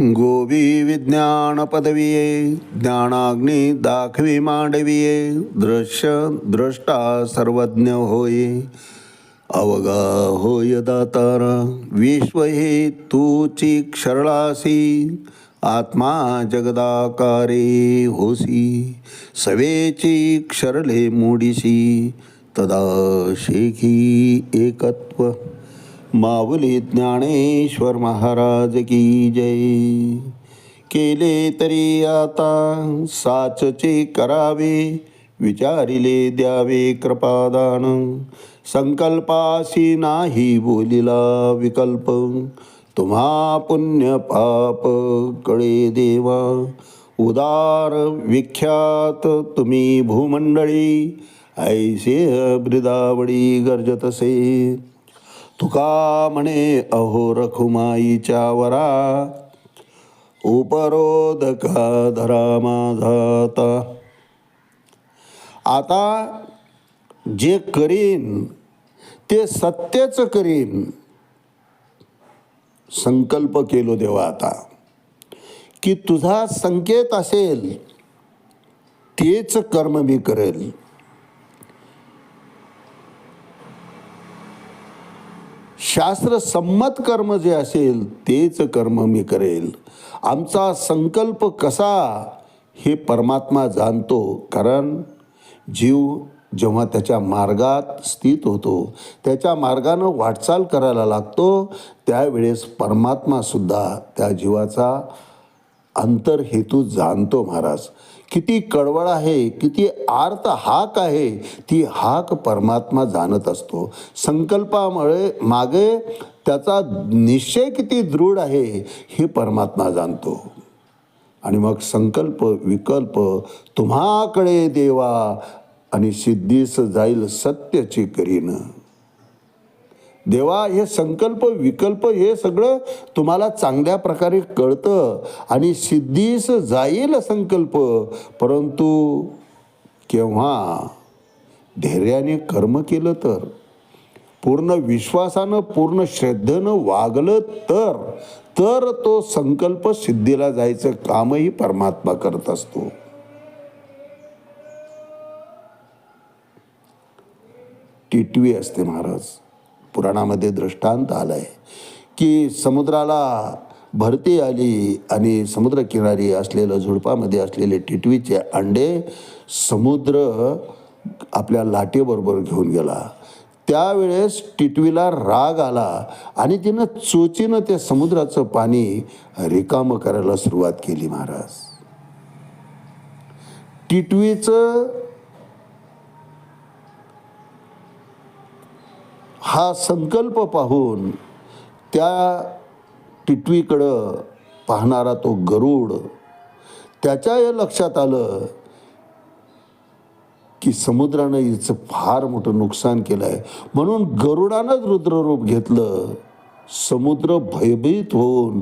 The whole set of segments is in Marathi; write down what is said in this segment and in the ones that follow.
गोवी विज्ञान पदविये ज्ञानाग्नी दाखवी मांडविये दृश्य दृष्टा सर्वज्ञ होय अवगा होय दातारा विश्व हे तूची क्षरळासी आत्मा जगदाकारे होसी सवेची क्षरले मोडीसी तदा शेखी एकत्व माऊली ज्ञानेश्वर महाराज की जय। केले तरी आता साचचे करावे विचारिले द्यावे कृपादान। संकल्पासी नाही बोलिला विकल्प। तुम्हा पुण्य पाप कळे देवा। उदार विख्यात तुम्ही भूमंडळी ऐसे बृदावडी गरजतसे तुका म्हणे अहो रखुमाईच्या वरा उपरोधका धरा माझाता आता जे करीन ते सत्यच करीन. संकल्प केलो देवा आता. की तुझा संकेत असेल तेच कर्म मी करेल. शास्त्र संमत कर्म जे असेल तेच कर्म मी करेल. आमचा संकल्प कसा हे परमात्मा जाणतो. कारण जीव जेव्हा त्याच्या मार्गात स्थित होतो त्याच्या मार्गानं वाटचाल करायला लागतो त्यावेळेस परमात्मासुद्धा त्या जीवाचा अंतर्हेतू जाणतो महाराज. किती कडवळ आहे किती आर्त हाक आहे ती हाक परमात्मा जाणत असतो. संकल्पामुळे मागे त्याचा निश्चय किती दृढ आहे हे परमात्मा जाणतो. आणि मग संकल्प विकल्प तुम्हाकडे देवा आणि सिद्धीस जाईल सत्यची करीन देवा हे संकल्प विकल्प हे सगळं तुम्हाला चांगल्या प्रकारे कळतं आणि सिद्धीस जाईल संकल्प. परंतु केव्हा? धैर्याने कर्म केलं तर. पूर्ण विश्वासानं पूर्ण श्रद्धेनं वागलं तर तर तो संकल्प सिद्धीला जायचं कामही परमात्मा करत असतो. टिटवी असते महाराज. पुराणामध्ये दृष्टांत आलाय की समुद्राला भरती आली आणि समुद्रकिनारी असलेलं झुडपामध्ये असलेले टिटवीचे अंडे समुद्र आपल्या लाटेबरोबर घेऊन गेला. त्यावेळेस टिटवीला राग आला आणि तिनं चोचीनं ते समुद्राचं पाणी रिकामं करायला सुरुवात केली महाराज. टिटवीचं हा संकल्प पाहून त्या टिटवीकडं पाहणारा तो गरुड त्याच्या हे लक्षात आलं की समुद्रानं हिचं फार मोठं नुकसान केलं आहे म्हणून गरुडानंच रुद्ररूप घेतलं. समुद्र भयभीत होऊन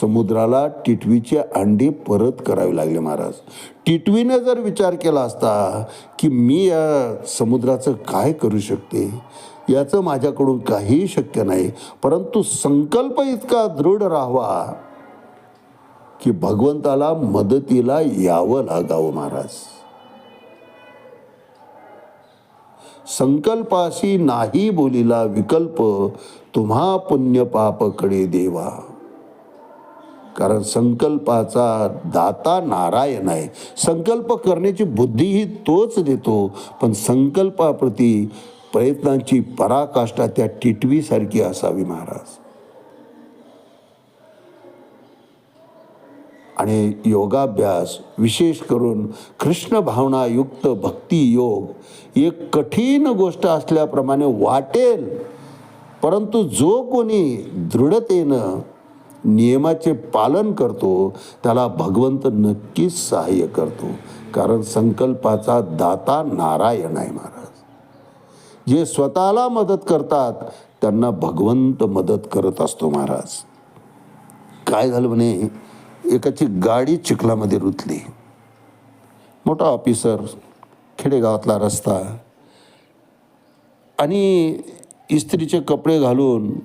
समुद्राला टिटवीचे अंडे परत करावे लागले महाराज. टिटवीने जर विचार केला असता की मी या समुद्राचं काय करू शकते? याचं माझ्याकडून काहीही शक्य नाही. परंतु संकल्प इतका दृढ राहावा की भगवंताला मदतीला यावं लागावं महाराज. संकल्पाशी नाही बोलिला विकल्प तुम्हा पुण्य पापकडे देवा. कारण संकल्पाचा दाता नारायण आहे. संकल्प करण्याची बुद्धीही तोच देतो पण संकल्पाप्रती प्रयत्नांची पराकाष्ठा त्या टिटवीसारखी असावी महाराज. आणि योगाभ्यास विशेष करून कृष्ण भावनायुक्त भक्ती योग एक कठीण गोष्ट असल्याप्रमाणे वाटेल. परंतु जो कोणी दृढतेनं नियमाचे पालन करतो त्याला भगवंत नक्कीच सहाय्य करतो. कारण संकल्पाचा दाता नारायण आहे महाराज. जे स्वतःला मदत करतात त्यांना भगवंत मदत करत असतो महाराज. काय झालं म्हणे? एकाची गाडी चिखलामध्ये रुतली. मोठा ऑफिसर खेडेगावातला रस्ता. आणि इस्त्रीचे कपडे घालून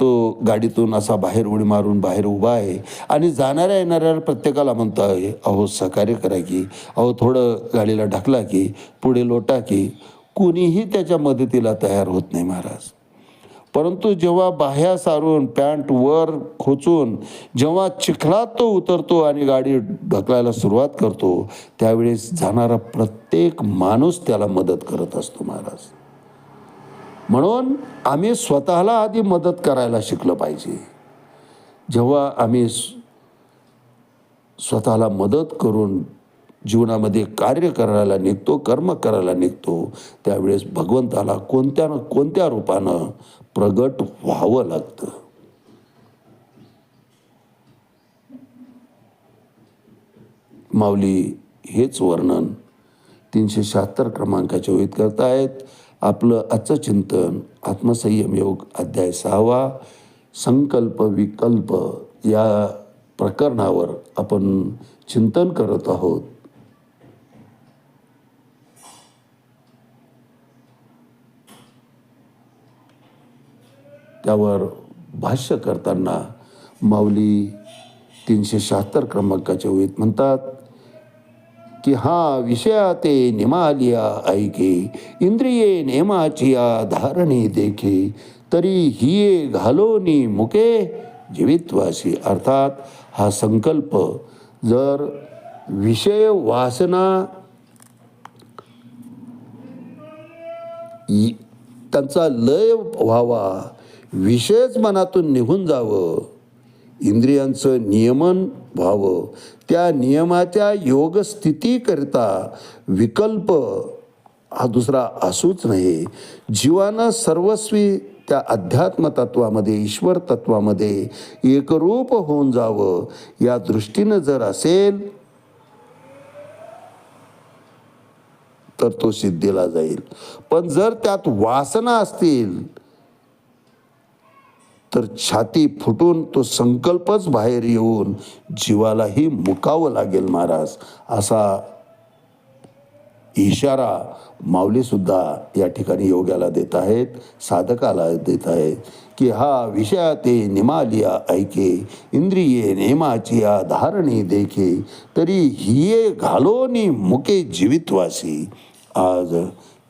तो गाडीतून असा बाहेर उडी मारून बाहेर उभा आहे. आणि जाणाऱ्या येणाऱ्या प्रत्येकाला म्हणतो आहे अहो सहकार्य करा की. अहो थोडं गाडीला ढकला की. पुढे लोटा की. कुणीही त्याच्या मदतीला तयार होत नाही महाराज. परंतु जेव्हा बाह्या सारून पॅन्ट वर खोचून जेव्हा चिखलात तो उतरतो आणि गाडी ढकलायला सुरुवात करतो त्यावेळेस जाणारा प्रत्येक माणूस त्याला मदत करत असतो महाराज. म्हणून आम्ही स्वतःला आधी मदत करायला शिकलं पाहिजे. जेव्हा आम्ही स्वतःला मदत करून जीवनामध्ये कार्य करायला निघतो कर्म करायला निघतो त्यावेळेस भगवंताला कोणत्या ना कोणत्या रूपानं प्रगट व्हावं लागतं? माऊली हेच वर्णन तीनशे शहात्तर क्रमांकाच्या ओळीत करतायत. आपलं आजचं चिंतन आत्मसंयम योग अध्याय सहावा संकल्प विकल्प या प्रकरणावर आपण चिंतन करत आहोत. त्यावर भाष्य करताना माऊली तीनशे शहात्तर क्रमांकाच्या ओळीत म्हणतात की हा विषया ते निमालिया ऐके इंद्रिये नेमाचिया धारणे देखे तरी हिये घालोनी मुके जीवितवासी. अर्थात हा संकल्प जर विषय वासना त्यांचा लय व्हावा विषयच मनातून निघून जावं. इंद्रियांचं नियमन व्हावं. त्या नियमाच्या योगस्थितीकरिता विकल्प हा दुसरा असूच नाही जीवानं सर्वस्वी त्या अध्यात्म तत्वामध्ये ईश्वर तत्वामध्ये एकरूप होऊन जावं. या दृष्टीनं जर असेल तर तो सिद्धीला जाईल. पण जर त्यात वासना असतील तर छाती फुटून तो संकल्पच बाहेर येऊन जीवालाही मुकावं लागेल महाराज. असा इशारा माऊली सुद्धा या ठिकाणी योग्याला देत आहेत साधकाला देत आहेत की हा विषया ते निमालिया ऐके इंद्रिये नेमाचिया धारणी देखे तरी हिये घालोनी मुके जीवितवासी. आज